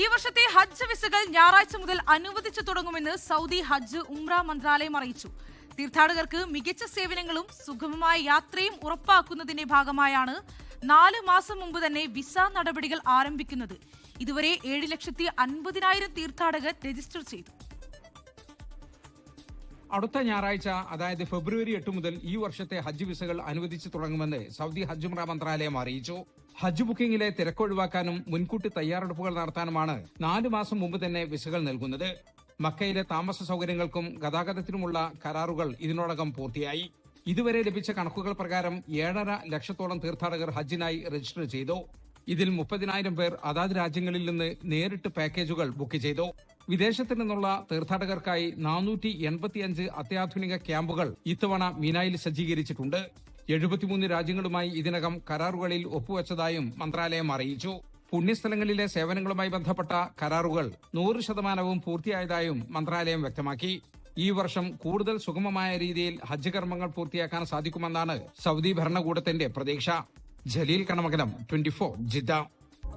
ഈ വർഷത്തെ ഹജ്ജ് വിസകൾ ഞായറാഴ്ച മുതൽ അനുവദിച്ചു തുടങ്ങുമെന്ന് സൗദി ഹജ്ജ് ഉംറ മന്ത്രാലയം അറിയിച്ചു. തീർത്ഥാടകർക്ക് മികച്ച സേവനങ്ങളും സുഗമമായ യാത്രയും ഉറപ്പാക്കുന്നതിന്റെ ഭാഗമായാണ് നാല് മാസം മുമ്പ് തന്നെ വിസ നടപടികൾ ആരംഭിക്കുന്നത്. ഇതുവരെ ഏഴ് ലക്ഷത്തി അൻപതിനായിരം തീർത്ഥാടകർ രജിസ്റ്റർ ചെയ്തു. അടുത്ത ഞായറാഴ്ച അതായത് ഫെബ്രുവരി എട്ട് മുതൽ ഈ വർഷത്തെ ഹജ്ജ് വിസകൾ അനുവദിച്ചു തുടങ്ങുമെന്ന് സൗദി ഹജ്ജ് മന്ത്രാലയം അറിയിച്ചു. ഹജ്ജ് ബുക്കിംഗിലെ തിരക്കൊഴിവാക്കാനും മുൻകൂട്ടി തയ്യാറെടുപ്പുകൾ നടത്താനുമാണ് നാലു മാസം മുമ്പ് തന്നെ വിസകൾ നൽകുന്നത്. മക്കയിലെ താമസ സൗകര്യങ്ങൾക്കും ഗതാഗതത്തിനുമുള്ള കരാറുകൾ ഇതിനോടകം പൂർത്തിയായി. ഇതുവരെ ലഭിച്ച കണക്കുകൾ പ്രകാരം ഏഴര ലക്ഷത്തോളം തീർത്ഥാടകർ ഹജ്ജിനായി രജിസ്റ്റർ ചെയ്തു. ഇതിൽ മുപ്പതിനായിരം പേർ അതാത് രാജ്യങ്ങളിൽ നിന്ന് നേരിട്ട് പാക്കേജുകൾ ബുക്ക് ചെയ്തു. വിദേശത്ത് നിന്നുള്ള തീർത്ഥാടകർക്കായി നാനൂറ്റി എൺപത്തിയഞ്ച് അത്യാധുനിക ക്യാമ്പുകൾ ഇത്തവണ മീനായിൽ സജ്ജീകരിച്ചിട്ടുണ്ട്. എഴുപത്തിമൂന്ന് രാജ്യങ്ങളുമായി ഇതിനകം കരാറുകളിൽ ഒപ്പുവച്ചതായും മന്ത്രാലയം അറിയിച്ചു. പുണ്യസ്ഥലങ്ങളിലെ സേവനങ്ങളുമായി ബന്ധപ്പെട്ട കരാറുകൾ നൂറ് ശതമാനവും പൂർത്തിയായതായും മന്ത്രാലയം വ്യക്തമാക്കി. ഈ വർഷം കൂടുതൽ സുഗമമായ രീതിയിൽ ഹജ്ജ് കർമ്മങ്ങൾ പൂർത്തിയാക്കാൻ സാധിക്കുമെന്നാണ് സൗദി ഭരണകൂടത്തിന്റെ പ്രതീക്ഷ. Jaleel Kanamakalam twenty four Jeddah.